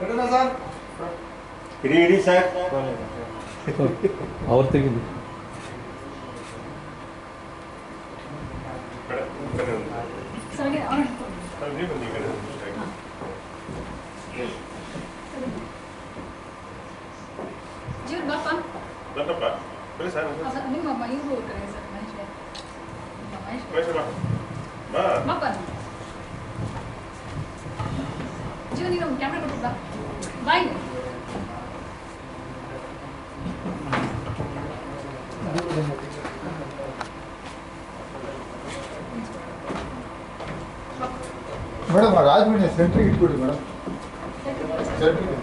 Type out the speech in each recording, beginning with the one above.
Renato Nazar. ಇಡೀ ಇಡೀ sir ಅವ್ರು ತೆಗಿಲಿ ಕಡೆ ರಾಜಮಣಿ ಸೆಂಟ್ರಿಗೆ ಇಟ್ಬಿಡಿ ಮೇಡಮ್ ಸೆಂಟ್ರಿಗೆ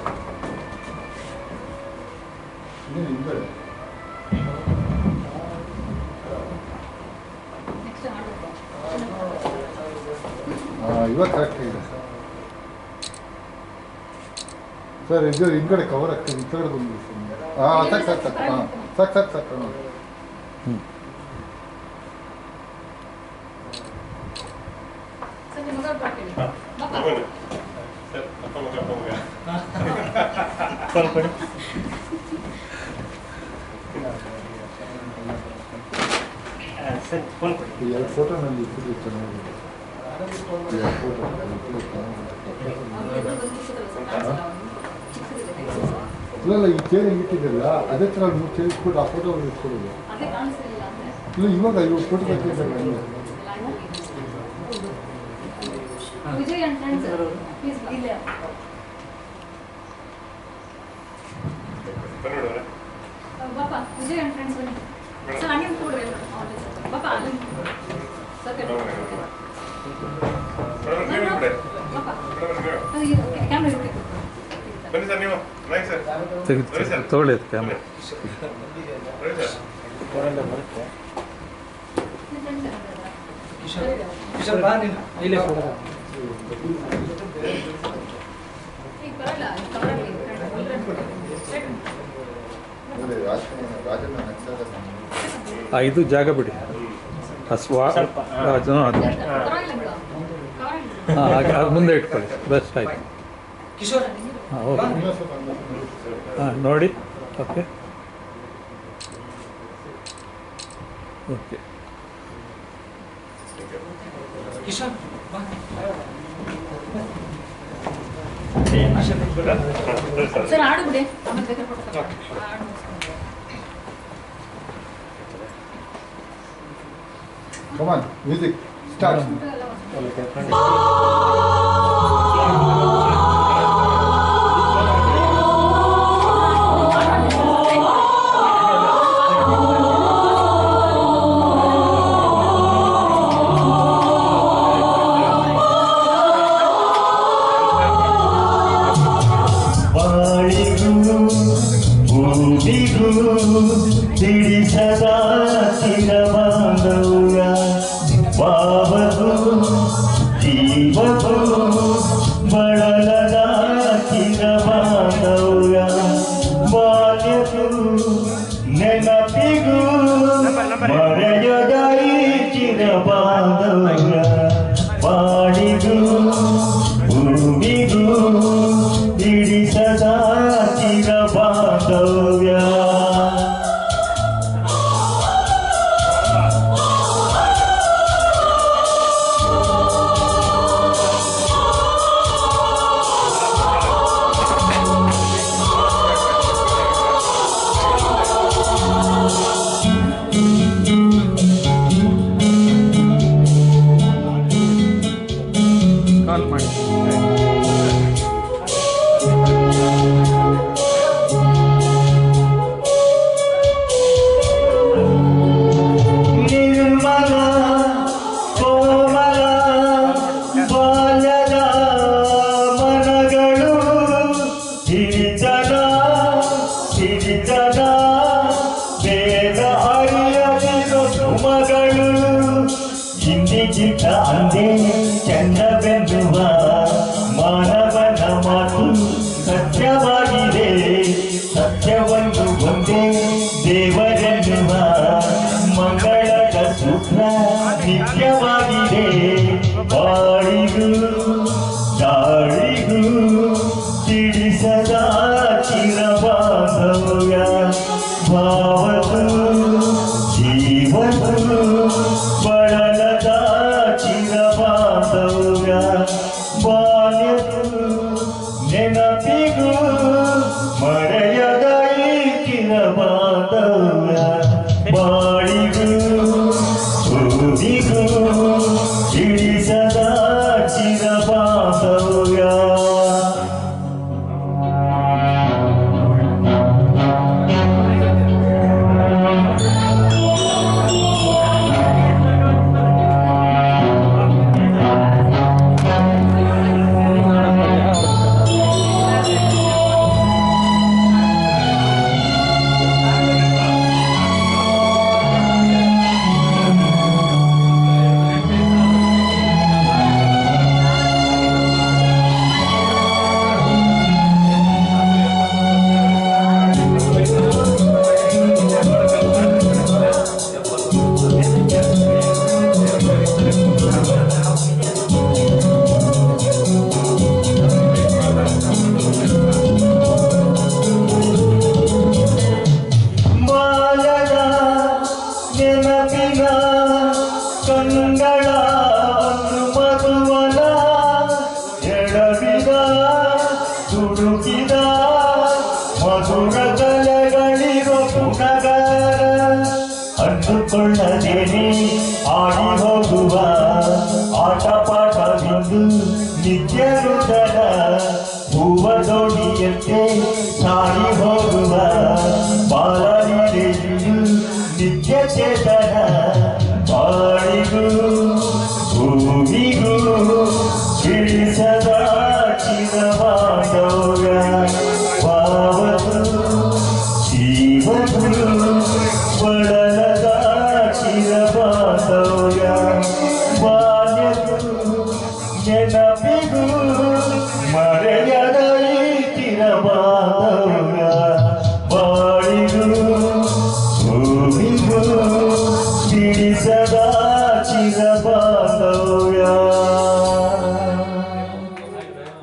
ಇದು ಹಿಂದ್ಗಡೆ ನೆಕ್ಸ್ಟ್ ಆಡಬೇಕು ಆ, ಇವಾಗ ಕರೆಕ್ಟ್ ಇದೆ ಸರ್ ಇದು ಹಿಂದ್ಗಡೆ ಕವರ್ ಆಗ್ತದೆ ಈ ಕಡೆ ಬಂದು ಹಾಂ ಸಾಕು ಸಾಕು ಸಾಕು ಹಾಂ ಸಾಕು ಸಾಕು ಸಾಕು ಹಾಂ. ಈ ಎರಡು ಫೋಟೋ ನನಗೆ ಇಟ್ಟಿದ್ದು ಚೆನ್ನಾಗಿದೆ ಎರಡು ಫೋಟೋ ಇಟ್ಟಿದ್ದು ಇಲ್ಲ ಇಲ್ಲ ಈ ಚೇರ್ ಅದೇ ಥರ ನೀವು ಚೇರ್ ಇಟ್ಬಿಟ್ಟು ಆ ಫೋಟೋ ಅಂದ್ರೆ ಇಲ್ಲ ಇವಾಗ ಇವಾಗ ಫೋಟೋ ಬರ್ತಿದ್ದಾರೆ Vijay and friends please madam ನೀವು ಕ್ಯಾಮ್ರಾ ಇರುತ್ತೆ ಬನ್ನಿ ಸರ್ ನೀವು ರೈಟ್ ಸರ್ ತೆಗಿ ತಗೊಳ್ಳಿ ಅದು ಕ್ಯಾಮ್ರಾ ರೈಟ್ ಸರ್ ಕಿಶೋರ್ ಬಾ ನೀನು ಇಲ್ಲೇ ಫೋಟೋ ಈಗ ಬರಲ್ಲ ಕವರಲ್ಲಿ ಇದು ಜಾಗ ಬಿಡಿ. ಸ್ವಾ ಅದು ಮುಂದೆ ಇಟ್ಕೊಳ್ಳಿ. ಬೆಸ್ಟ್ ಆಯ್ತು. ಹಾಂ ಓಕೆ. ಹಾಂ ನೋಡಿ. ಓಕೆ. ಓಕೆ. ಸರ್ ಆಡು ಬಿಡಿ. ಆಮೇಲೆ ಬೇಕಾದ್ರೆ Come on, music. Start. 우리구 우리구 들이사다 Mara yodai chira bandam ಜಿಜಿಟ ಅಂದೇ ಚಂದವೆನ್ನುವ ಮಾನವನ ಮಾತು ಸತ್ಯವಾಗಿದೆ. ಸತ್ಯವನ್ನು ಒಂದೇ ದೇವರೆನ್ನುವ ಮಂಗಳದ ಸೂತ್ರ ನಿತ್ಯವಾಗಿದೆ. ಬಾಳಿಗೂ ನಿತ್ಯರುದರ ಹೂವ ದೋಡಿಯಂತೆ ಸಾರಿ ಹೋಗುವ ಬಾಲನಿದೆಯು ನಿತ್ಯ ಚೇತನ ಬಾಳಿಗೂ ಭೂಮಿಗೂ ತಿಳಿಸ